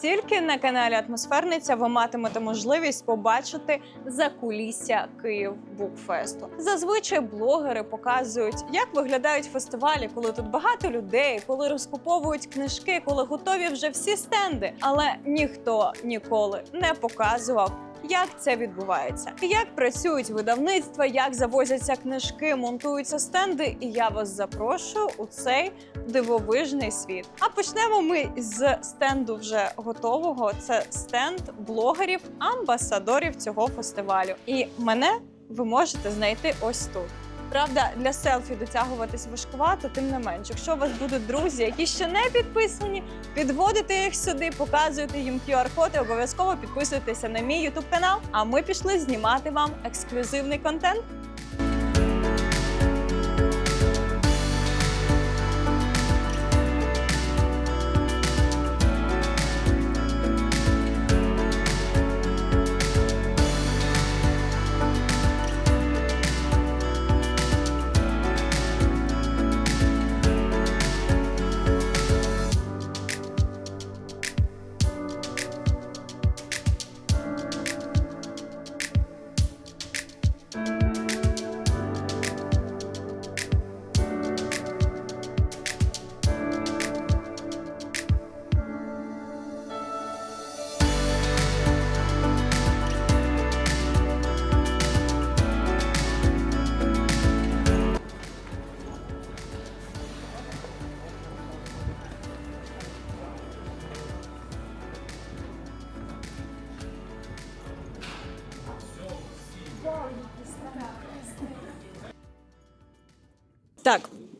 Тільки на каналі Атмосферниця ви матимете можливість побачити закулісся Київ Букфесту. Зазвичай блогери показують, як виглядають фестивалі, коли тут багато людей, коли розкуповують книжки, коли готові вже всі стенди. Але ніхто ніколи не показував. Як це відбувається? Як працюють видавництва, як завозяться книжки, монтуються стенди, і я вас запрошую у цей дивовижний світ. А почнемо ми з стенду вже готового. Це стенд блогерів, амбасадорів цього фестивалю. І мене ви можете знайти ось тут. Правда, для селфі дотягуватись важкувато, тим не менш. Якщо у вас будуть друзі, які ще не підписані, підводите їх сюди, показуєте їм QR-код і обов'язково підписуйтеся на мій YouTube канал. А ми пішли знімати вам ексклюзивний контент.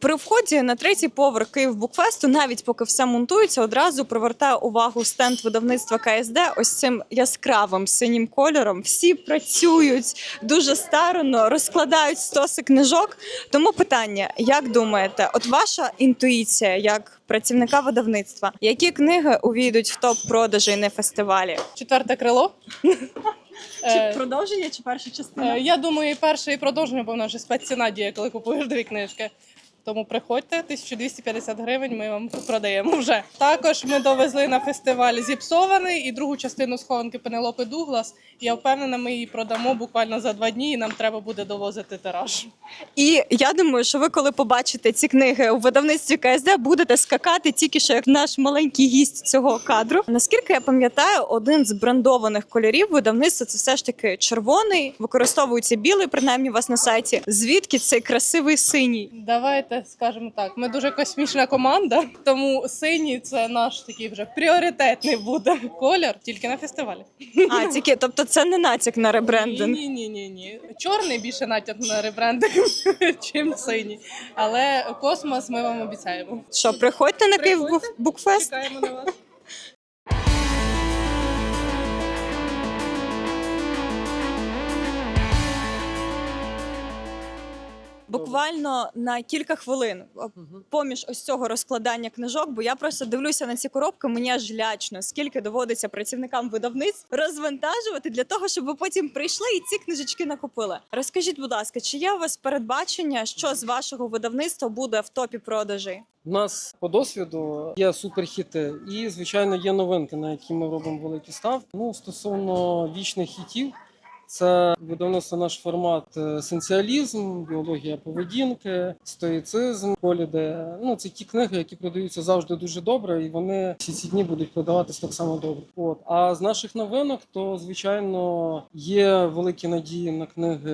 При вході на третій поверх Київ Букфесту, навіть поки все монтується, одразу привертає увагу стенд видавництва КСД ось цим яскравим синім кольором. Всі працюють дуже старано, розкладають стоси книжок. Тому питання: як думаєте, от ваша інтуїція як працівника видавництва, які книги увійдуть в топ продажей на фестивалі? Четверте крило. Е, Чи продовження, чи перша частина? е, Я думаю, і перше і продовження, бо вона вже спецціна діє, коли купуєш дві книжки. Тому приходьте, 1250 гривень ми вам продаємо вже. Також ми довезли на фестиваль зіпсований і другу частину схованки Пенелопи Дуглас. Я впевнена, ми її продамо буквально за два дні, і нам треба буде довозити тираж. І я думаю, що ви, коли побачите ці книги у видавництві КСД, будете скакати тільки що як наш маленький гість цього кадру. Наскільки я пам'ятаю, один з брендованих кольорів видавництва це все ж таки червоний, використовується білий, принаймні у вас на сайті. Звідки цей красивий синій? Давайте скажемо так. Ми дуже космічна команда, тому синій це наш такий вже пріоритетний буде колір тільки на фестивалі. А тільки, тобто, це не натяк на ребрендинг. Ні, ні, ні, ні. Чорний більше натяк на ребрендинг, чим синій. Але космос ми вам обіцяємо. Що, приходьте на Київ Букфест? Чекаємо на вас. Буквально на кілька хвилин поміж ось цього розкладання книжок, бо я просто дивлюся на ці коробки, мені аж лячно, скільки доводиться працівникам видавництв розвантажувати для того, щоб ви потім прийшли і ці книжечки накупили. Розкажіть, будь ласка, чи є у вас передбачення, що з вашого видавництва буде в топі продажей? У нас по досвіду є суперхіти, і звичайно є новинки, на які ми робимо великі ставки. Ну стосовно вічних хітів, це видавництво наш формат е, сенсіалізм, біологія поведінки, стоїцизм, поліде. Ну це ті книги, які продаються завжди дуже добре, і вони всі ці дні будуть продаватись так само добре. От а з наших новинок, то звичайно є великі надії на книги,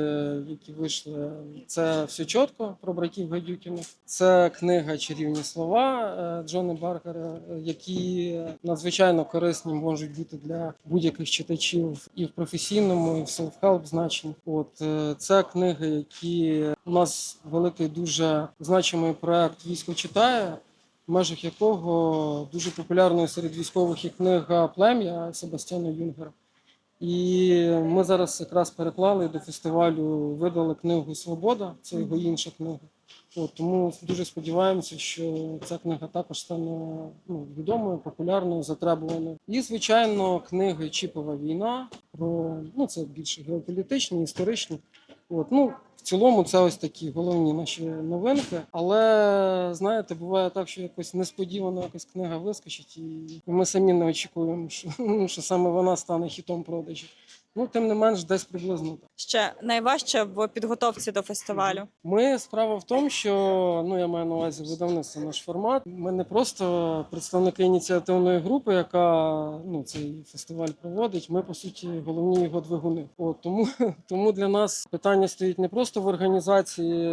які вийшли. Це все чітко про братів Гайдюкіних. Це книга Чарівні слова е, Джона Баркера, які надзвичайно корисні можуть бути для будь-яких читачів і в професійному, і в селф-хелп значень. От е, це книги, які у нас великий дуже значимий проект Військо читає. В межах якого дуже популярною серед військових є книга Плем'я Себастьяна Юнгера. І ми зараз якраз переклали до фестивалю, видали книгу Свобода, це його інша книга. От, тому дуже сподіваємося, що ця книга також стане ну, відомою, популярною, затребуваною. І, звичайно, книги Чіпова війна про ну це більше геополітичні, історичні. От, ну, в цілому, це ось такі головні наші новинки. Але знаєте, буває так, що якось несподівано якась книга вискочить, і ми самі не очікуємо, що, ну, що саме вона стане хітом продажів. Ну, тим не менш, десь приблизно так. Ще найважче в підготовці до фестивалю. Ми справа в тому, що ну я маю на увазі видавництво наш формат. Ми не просто представники ініціативної групи, яка ну цей фестиваль проводить. Ми по суті головні його двигуни. От тому, тому для нас питання стоїть не просто в організації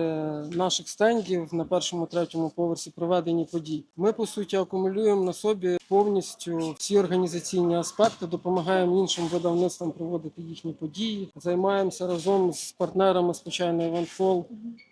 наших стендів на першому третьому поверсі проведення подій. Ми по суті акумулюємо на собі повністю всі організаційні аспекти, допомагаємо іншим видавництвам проводити їхні події. Займаємося разом з партнерами звичайно Іванфол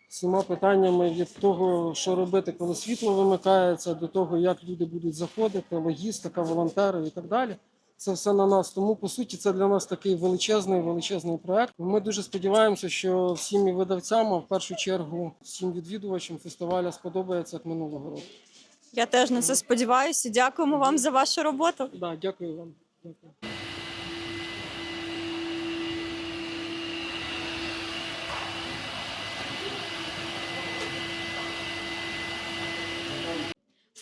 всіма питаннями від того, що робити, коли світло вимикається, до того, як люди будуть заходити, логістика, волонтери і так далі. Це все на нас. Тому по суті це для нас такий величезний, величезний проект. Ми дуже сподіваємося, що всім і видавцям, а в першу чергу всім відвідувачам фестиваля сподобається як минулого року. Я теж на це сподіваюся. Дякуємо вам за вашу роботу. Да, дякую вам. Дякую.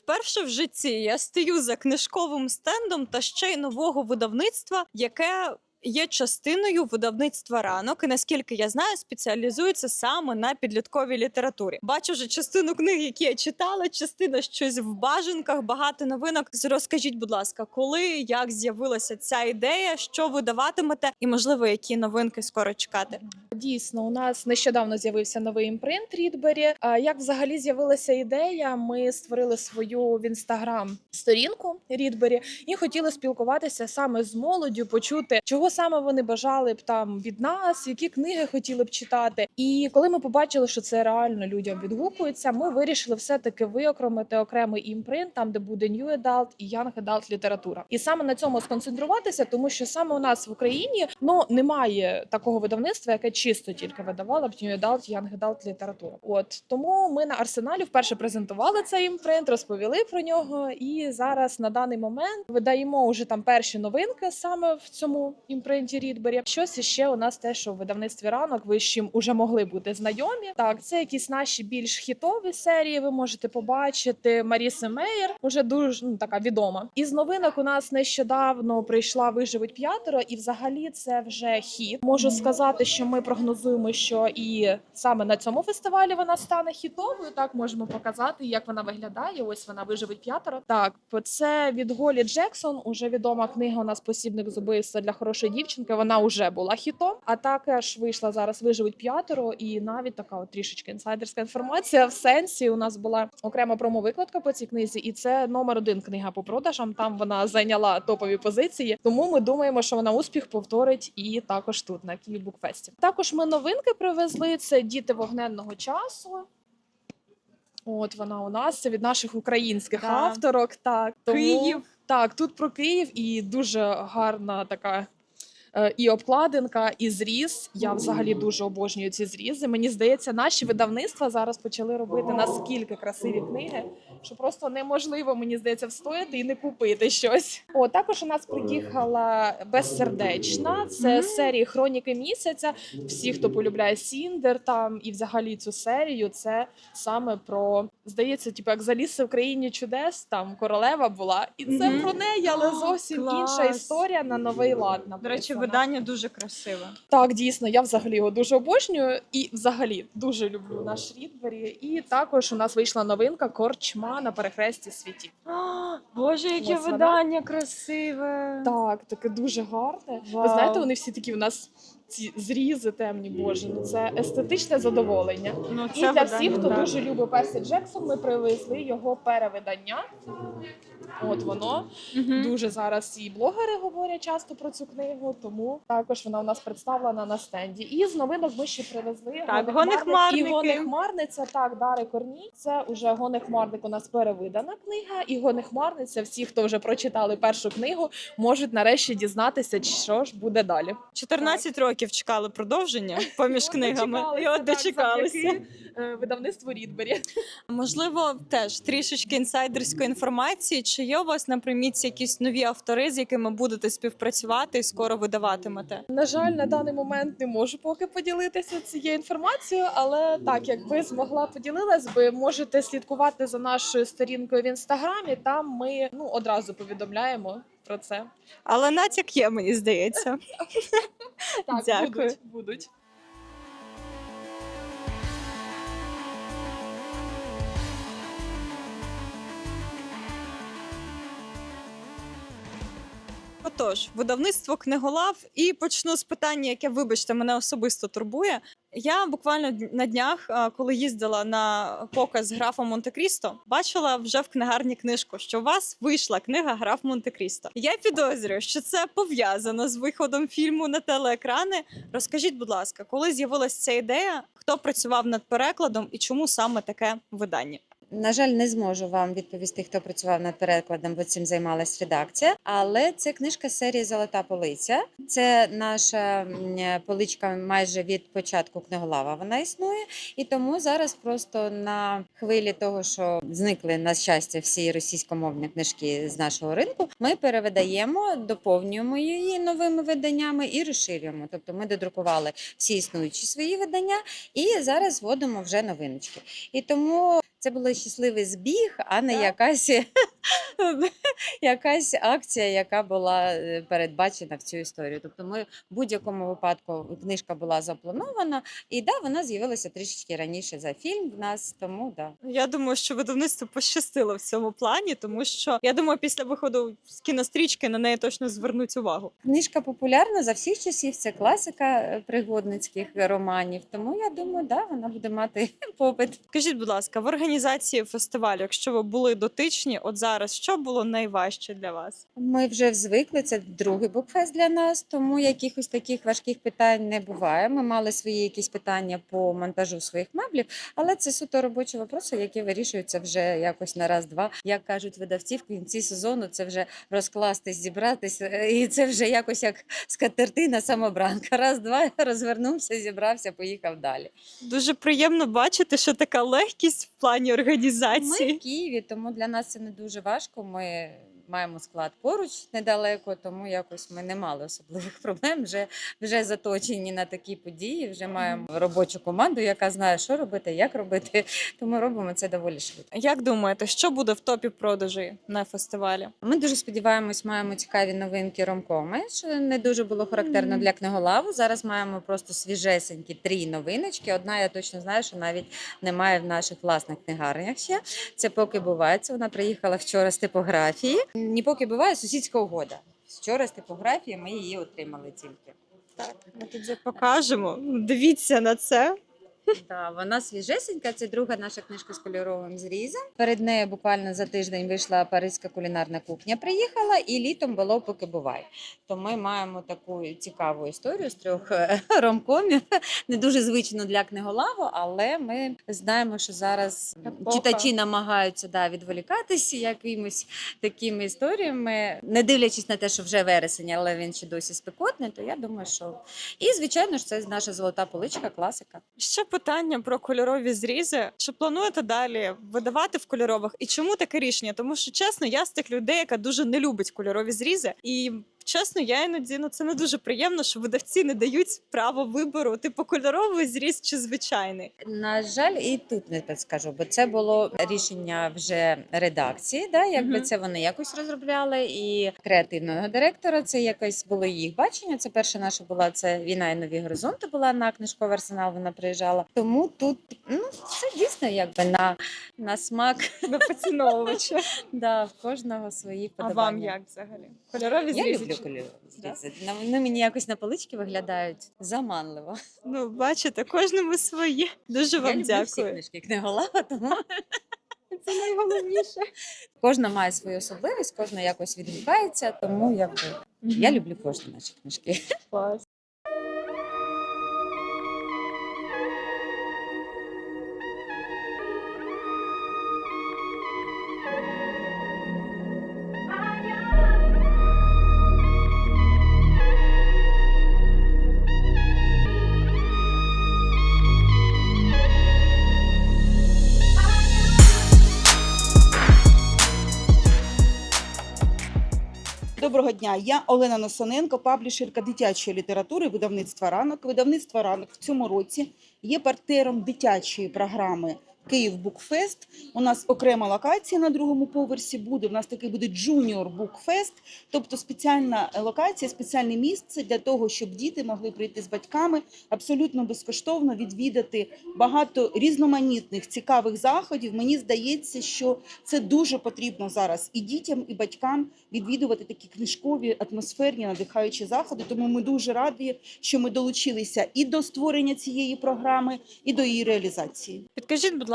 Вперше в житті я стою за книжковим стендом та ще й нового видавництва, яке є частиною видавництва ранок. І наскільки я знаю, спеціалізується саме на підлітковій літературі. Бачу вже частину книг, які я читала, частина щось в бажанках, багато новинок. Розкажіть, будь ласка, коли як з'явилася ця ідея, що ви даватимете, і можливо, які новинки скоро чекати? Дійсно, у нас нещодавно з'явився новий імпринт Рідбері. А Як взагалі з'явилася ідея? Ми створили свою в інстаграм сторінку Рідбері і хотіли спілкуватися саме з молоддю, почути, чого саме вони бажали б там від нас, які книги хотіли б читати. І коли ми побачили, що це реально людям відгукується, ми вирішили все-таки виокремити окремий імпринт, там де буде New Adult і Young Adult література. І саме на цьому сконцентруватися, тому що саме у нас в Україні ну немає такого видавництва, яке чисто тільки видавало б Adult, Young Adult літературу. От тому ми на арсеналі вперше презентували цей імпринт, розповіли про нього. І зараз на даний момент видаємо уже там перші новинки саме в цьому імпринті Рідбері. Щось іще у нас те, що в видавництві ранок ви з чим уже могли бути знайомі. Так, це якісь наші більш хітові серії. Ви можете побачити Маріси Мейер, уже дуже ну, така відома. Із новинок у нас нещодавно прийшла виживуть п'ятеро, і взагалі це вже хіт. Можу сказати, що ми прогнозуємо, що і саме на цьому фестивалі вона стане хітовою. Так можемо показати, як вона виглядає. Ось вона виживуть п'ятеро. Так, це від Голі Джексон. Уже відома книга. У нас посібник з убивства для хорошої дівчинки. Вона вже була хітом. А також вийшла зараз виживуть п'ятеро, і навіть така от трішечки інсайдерська інформація. В сенсі у нас була окрема промовикладка по цій книзі, і це номер один книга по продажам. Там вона зайняла топові позиції. Тому ми думаємо, що вона успіх повторить і також тут на Київ Букфесті. Також ми новинки привезли. Це діти вогненного часу. От вона у нас це від наших українських Да. авторок. Так тому, Київ. Так, тут про Київ і дуже гарна така. Е, І обкладинка, і зріз. Я взагалі дуже обожнюю ці зрізи. Мені здається, наші видавництва зараз почали робити наскільки красиві книги, що просто неможливо, мені здається, встояти і не купити щось. О, також у нас приїхала безсердечна. Це серії Хроніки місяця. Всі, хто полюбляє Сіндер там і взагалі цю серію, це саме про здається, типу, як Заліси в країні чудес, там королева була, і це про неї, але зовсім інша історія на новий лад. До речі. Видання дуже красиве. Так, дійсно, я взагалі його дуже обожнюю і взагалі дуже люблю наш Рідбері. І також у нас вийшла новинка Корчма на перехресті світів. А, Боже, яке Ось вона. видання красиве. Так, таке дуже гарне. Ви знаєте, вони всі такі у нас ці зрізи темні, боже. Ну це естетичне задоволення. Ну, І для видання, всіх, хто да. дуже любить Персі Джексон, ми привезли його перевидання. От воно Мгм. дуже зараз і блогери говорять часто про цю книгу, тому також вона у нас представлена на стенді. І з новинок ми ще привезли Так, «Гони «Гони і «Гони Так, Дари Корній. Це уже «Гони Хмарник» у нас перевидана книга. І «Гони Хмарниця. Всі, хто вже прочитали першу книгу, можуть нарешті дізнатися, що ж буде далі. 14 років років чекали продовження поміж книгами, і от дочекалися. е, Рідбері. Можливо, теж трішечки інсайдерської інформації. Чи є у вас на примітці якісь нові автори, з якими будете співпрацювати і скоро видаватимете? На жаль, на даний момент не можу поки поділитися цією інформацією, але так, якби змогла поділилась би, можете слідкувати за нашою сторінкою в інстаграмі. Там ми ну одразу повідомляємо про це. Але натяк є, мені здається. Так, Дякую. будуть, будуть. Отож, видавництво книголав, і почну з питання, яке, вибачте, мене особисто турбує. Я буквально на днях, коли їздила на показ графа Монте-Крісто, бачила вже в книгарні книжку, що у вас вийшла книга Граф Монте-Крісто. Я підозрюю, що це пов'язано з виходом фільму на телеекрани. Розкажіть, будь ласка, коли з'явилася ця ідея, хто працював над перекладом і чому саме таке видання? На жаль, не зможу вам відповісти, хто працював над перекладом, бо цим займалась редакція. Але це книжка серії Золота полиця. Це наша поличка майже від початку книголава. Вона існує, і тому зараз просто на хвилі того, що зникли на щастя всі російськомовні книжки з нашого ринку. Ми перевидаємо, доповнюємо її новими виданнями і розширюємо. Тобто ми додрукували всі існуючі свої видання і зараз вводимо вже новиночки. І тому це був щасливий збіг, а не якась, якась акція, яка була е, передбачена в цю історію. Тобто, ми в будь-якому випадку книжка була запланована, і да, вона з'явилася трішечки раніше за фільм в нас. Тому да. Я думаю, що видавництво пощастило в цьому плані, тому що я думаю, після виходу з кінострічки на неї точно звернуть увагу. Книжка популярна за всіх часів. Це класика е, пригодницьких романів. Тому я думаю, да, вона буде мати попит. Скажіть, будь ласка, в організації фестивалю, якщо ви були дотичні, от зараз що було найважче для вас? Ми вже звикли. Це другий букфест для нас, тому якихось таких важких питань не буває. Ми мали свої якісь питання по монтажу своїх меблів, але це суто робочі вопроси, які вирішуються вже якось на раз-два. Як кажуть видавці, в кінці сезону це вже розкластись, зібратись, е, і це вже якось як скатертина самобранка. Раз-два розвернувся, зібрався, поїхав далі. Дуже приємно бачити, що така легкість в плані організації. Ми в Києві, тому для нас це не дуже важко. Ми маємо склад поруч недалеко, тому якось ми не мали особливих проблем. Вже вже заточені на такі події. Вже маємо робочу команду, яка знає, що робити, як робити. Тому робимо це доволі швидко. Як думаєте, що буде в топі продажі на фестивалі? Ми дуже сподіваємось, маємо цікаві новинки ромкоми, що не дуже було характерно для книголаву. Зараз маємо просто свіжесенькі три новиночки. Одна я точно знаю, що навіть немає в наших власних книгарнях ще. Це поки бувається. Вона приїхала вчора з типографії. Не поки буває сусідська угода. Вчора з типографії ми її отримали тільки. Так, ми тут вже покажемо. Дивіться на це. Да, вона свіжесенька. Це друга наша книжка з кольоровим зрізом. Перед нею буквально за тиждень вийшла паризька кулінарна кухня. Приїхала, і літом було поки бувай. То ми маємо таку цікаву історію з трьох е, ромкомів. Не дуже звично для книголаву, але ми знаємо, що зараз Епоха. читачі намагаються да, відволікатися якимись такими історіями, не дивлячись на те, що вже вересень, але він ще досі спекотний. То я думаю, що і звичайно ж це наша золота поличка, класика. Ще питання про кольорові зрізи. Чи плануєте далі видавати в кольорових? І чому таке рішення? Тому що чесно, я з тих людей, яка дуже не любить кольорові зрізи, і чесно, я іноді ну це не дуже приємно, що видавці не дають право вибору, типу кольоровий зріз чи звичайний. На жаль, і тут не підскажу, бо це було рішення вже редакції. Да, якби Мгм. це вони якось розробляли, і креативного директора. Це якось було їх бачення. Це перша наша була це війна і нові горизонти. Була на книжковий арсенал. Вона приїжджала. Тому тут ну це дійсно якби на, на смак. До поціновувача. Да, в кожного свої А вам як взагалі? Кольорові Я Да? На- Вони мені якось на полички виглядають заманливо. Ну, бачите, кожному своє. Дуже Я вам люблю всі дякую. книжки книголава, тому Це найголовніше. Кожна має свою особливість, кожна якось відгукається, тому якби я люблю кожні наші книжки. Клас. Доброго дня. Я Олена Носоненко, паблішерка дитячої літератури видавництва ранок. Видавництво ранок в цьому році є партнером дитячої програми Київ Букфест. У нас окрема локація на другому поверсі буде. У нас такий буде Джуніор Букфест, тобто спеціальна локація, спеціальне місце для того, щоб діти могли прийти з батьками абсолютно безкоштовно відвідати багато різноманітних цікавих заходів. Мені здається, що це дуже потрібно зараз і дітям, і батькам відвідувати такі книжкові атмосферні надихаючі заходи. Тому ми дуже раді, що ми долучилися і до створення цієї програми, і до її реалізації. Підкажіть, будь ласка,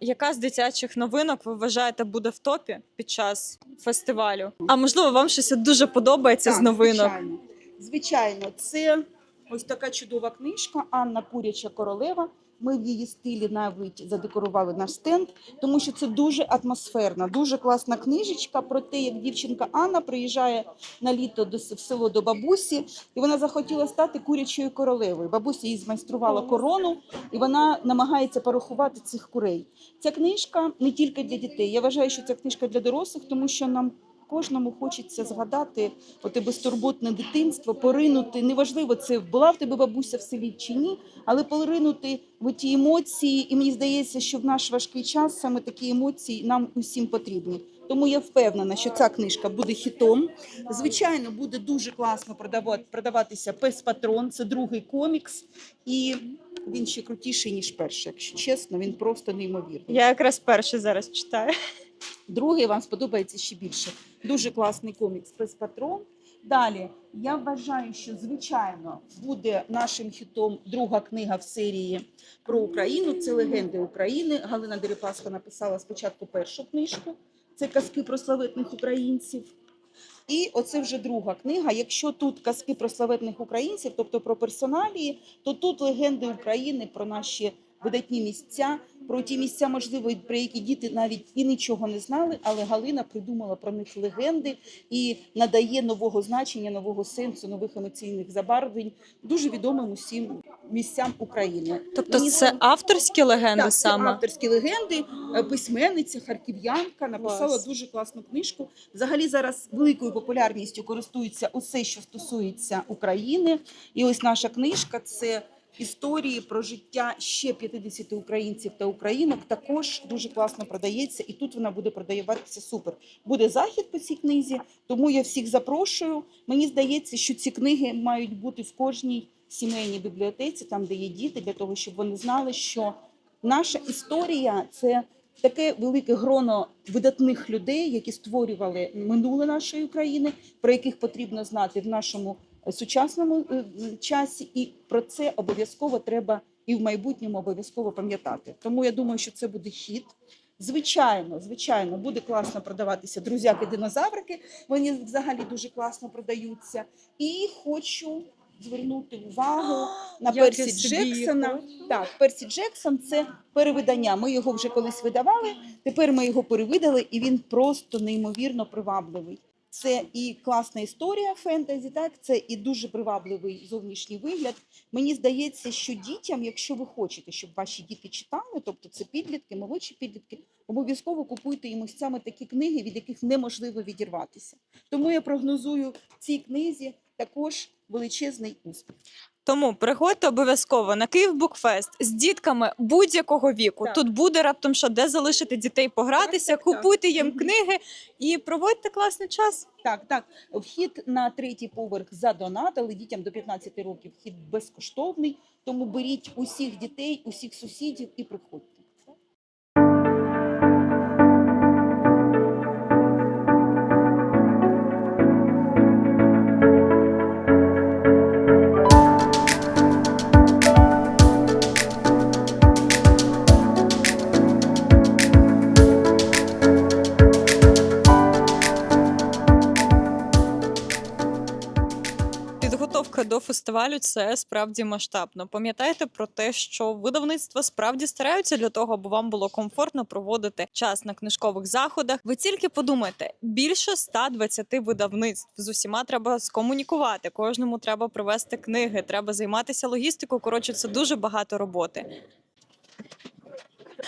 яка з дитячих новинок ви вважаєте буде в топі під час фестивалю? А можливо, вам щось дуже подобається з новинок? Звичайно. звичайно, це ось така чудова книжка Анна Куряча королева. Ми в її стилі навіть задекорували наш стенд, тому що це дуже атмосферна, дуже класна книжечка про те, як дівчинка Анна приїжджає на літо до в село до бабусі, і вона захотіла стати курячою королевою. Бабуся їй змайструвала корону, і вона намагається порахувати цих курей. Ця книжка не тільки для дітей. Я вважаю, що ця книжка для дорослих, тому що нам кожному хочеться згадати оте безтурботне дитинство, поринути. Неважливо, це була в тебе бабуся в селі чи ні, але поринути в ті емоції. І мені здається, що в наш важкий час саме такі емоції нам усім потрібні. Тому я впевнена, що ця книжка буде хітом. Звичайно, буде дуже класно продавати, продаватися пес патрон. Це другий комікс, і він ще крутіший ніж перший. Якщо чесно, він просто неймовірний. Я якраз перший зараз читаю. Другий вам сподобається ще більше. Дуже класний комікс «Песпатрон». Далі я вважаю, що звичайно буде нашим хітом друга книга в серії про Україну. Це легенди України. Галина Дерипаска написала спочатку першу книжку. Це казки про славетних українців. І оце вже друга книга. Якщо тут казки про славетних українців, тобто про персоналії, то тут легенди України про наші видатні місця, про ті місця, можливо, про які діти навіть і нічого не знали, але Галина придумала про них легенди і надає нового значення, нового сенсу, нових емоційних забарвлень дуже відомим усім місцям України. Тобто, Мені це авторські легенди так, це саме. авторські легенди. Е, Письменниця, харків'янка написала Клас. дуже класну книжку. Взагалі зараз великою популярністю користується усе, що стосується України. І ось наша книжка це. Історії про життя ще 50 українців та українок також дуже класно продається, і тут вона буде продаватися супер. Буде захід по цій книзі, тому я всіх запрошую. Мені здається, що ці книги мають бути в кожній сімейній бібліотеці, там де є діти, для того, щоб вони знали, що наша історія це таке велике гроно видатних людей, які створювали минуле нашої України, про яких потрібно знати в нашому сучасному е, е, часі, і про це обов'язково треба і в майбутньому обов'язково пам'ятати. Тому я думаю, що це буде хід. Звичайно, звичайно, буде класно продаватися друзяки-динозаврики. Вони взагалі дуже класно продаються. І хочу звернути увагу на я Персі Джексона. Так, Персі Джексон це перевидання. Ми його вже колись видавали. Тепер ми його перевидали, і він просто неймовірно привабливий. Це і класна історія фентезі, так це і дуже привабливий зовнішній вигляд. Мені здається, що дітям, якщо ви хочете, щоб ваші діти читали, тобто це підлітки, молодші підлітки, обов'язково купуйте їм ось саме такі книги, від яких неможливо відірватися. Тому я прогнозую цій книзі також величезний успіх. Тому приходьте обов'язково на Київ Букфест з дітками будь-якого віку. Так. Тут буде раптом що де залишити дітей погратися, Так, так, так. купуйте їм книги і проводьте класний час. Так, так. Вхід на третій поверх за донат, але дітям до 15 років вхід безкоштовний. Тому беріть усіх дітей, усіх сусідів і приходьте. Фестивалю це справді масштабно. Пам'ятайте про те, що видавництва справді стараються для того, аби вам було комфортно проводити час на книжкових заходах. Ви тільки подумайте, більше 120 видавництв з усіма треба скомунікувати. Кожному треба привезти книги, треба займатися логістикою. Коротше, це дуже багато роботи.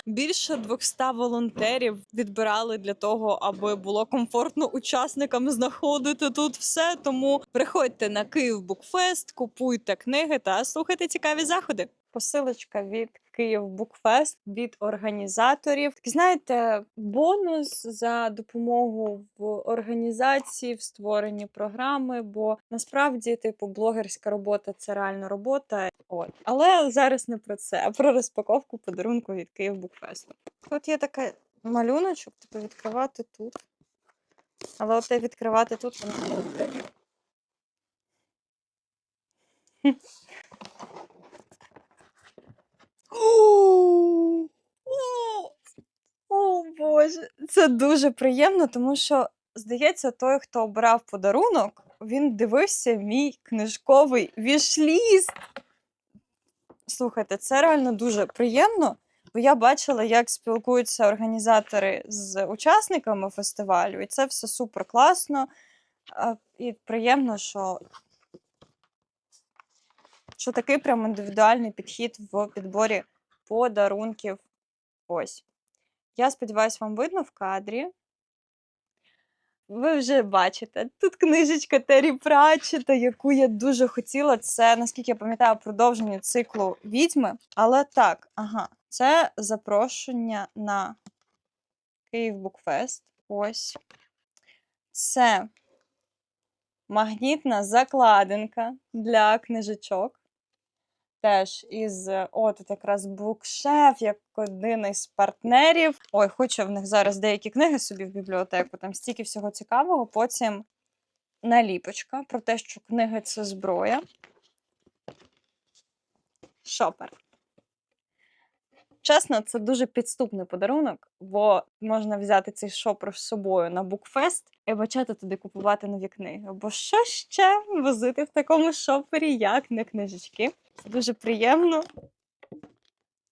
Більше 200 волонтерів відбирали для того, аби було комфортно учасникам знаходити тут все. Тому приходьте на Київ Букфест, купуйте книги та слухайте цікаві заходи. Посилочка від Київ Букфест від організаторів. Такий, знаєте, бонус за допомогу в організації, в створенні програми. Бо насправді, типу, блогерська робота це реальна робота. От. Але зараз не про це, а про розпаковку подарунку від Київ Букфесту. Тут є така малюночок, типу відкривати тут. Але от відкривати тут воно. О, Боже, це дуже приємно, тому що, здається, той, хто обирав подарунок, він дивився мій книжковий вішліст. Слухайте, це реально дуже приємно, бо я бачила, як спілкуються організатори з учасниками фестивалю, і це все супер класно. І приємно, що, що такий прям індивідуальний підхід в підборі подарунків. Ось. Я сподіваюся, вам видно в кадрі. Ви вже бачите, тут книжечка Террі Пратчета, яку я дуже хотіла. Це, наскільки я пам'ятаю, продовження циклу відьми. Але так, ага, це запрошення на Київ Букфест. Ось. Це магнітна закладинка для книжечок. Теж із от о, тут якраз букшеф, як один із партнерів. Ой, хочу в них зараз деякі книги собі в бібліотеку. Там стільки всього цікавого. Потім наліпочка про те, що книги це зброя. Шопер. Чесно, це дуже підступний подарунок, бо можна взяти цей шопер з собою на букфест і почати туди купувати нові книги. Бо що ще возити в такому шопері, як не книжечки? Це дуже приємно.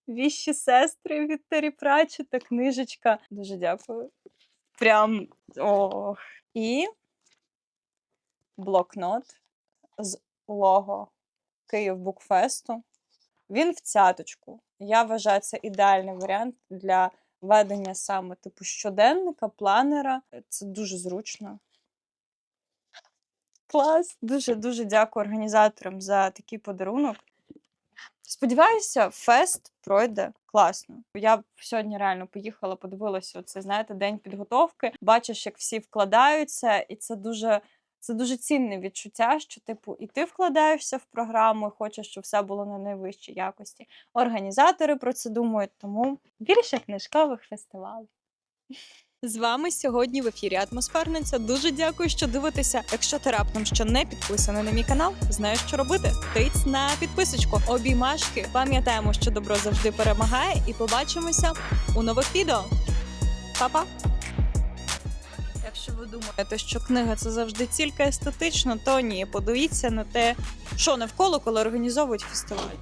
Віщі сестри від Террі Пратчета, книжечка. Дуже дякую. Прям ох. І блокнот з лого Київ Букфесту. Він в цяточку. Я вважаю, це ідеальний варіант для ведення саме типу щоденника, планера. Це дуже зручно. Клас! Дуже дуже дякую організаторам за такий подарунок. Сподіваюся, фест пройде класно. Я сьогодні реально поїхала, подивилася оце, знаєте, день підготовки. Бачиш, як всі вкладаються, і це дуже. Це дуже цінне відчуття, що, типу, і ти вкладаєшся в програму, і хочеш, щоб все було на найвищій якості. Організатори про це думають, тому більше книжкових фестивалів. З вами сьогодні в ефірі Атмосферниця. Дуже дякую, що дивитеся. Якщо ти раптом ще не підписаний на мій канал, знаєш, що робити. Тиць на підписочку. Обіймашки. Пам'ятаємо, що добро завжди перемагає, і побачимося у нових відео. Па-па! Якщо ви думаєте, що книга це завжди тільки естетично, то ні. Подивіться на те, що навколо, коли організовують фестиваль.